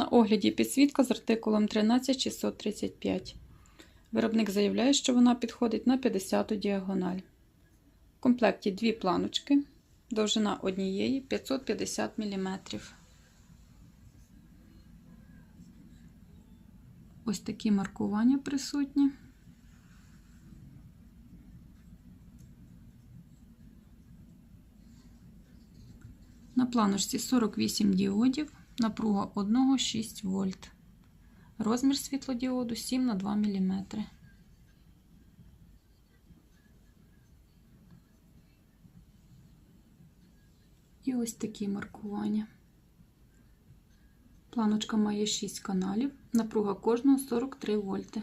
На огляді підсвітка з артикулом 13635. Виробник заявляє, що вона підходить на 50 діагональ. В комплекті дві планочки, довжина однієї 550 мм. Ось такі маркування присутні. На планочці 48 діодів, напруга 1,6 вольт. Розмір світлодіоду 7 на 2 мм. І ось такі маркування. Планочка має 6 каналів, напруга кожного 43 вольти.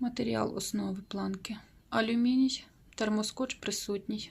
Матеріал основи планки алюміній, термоскоч присутній.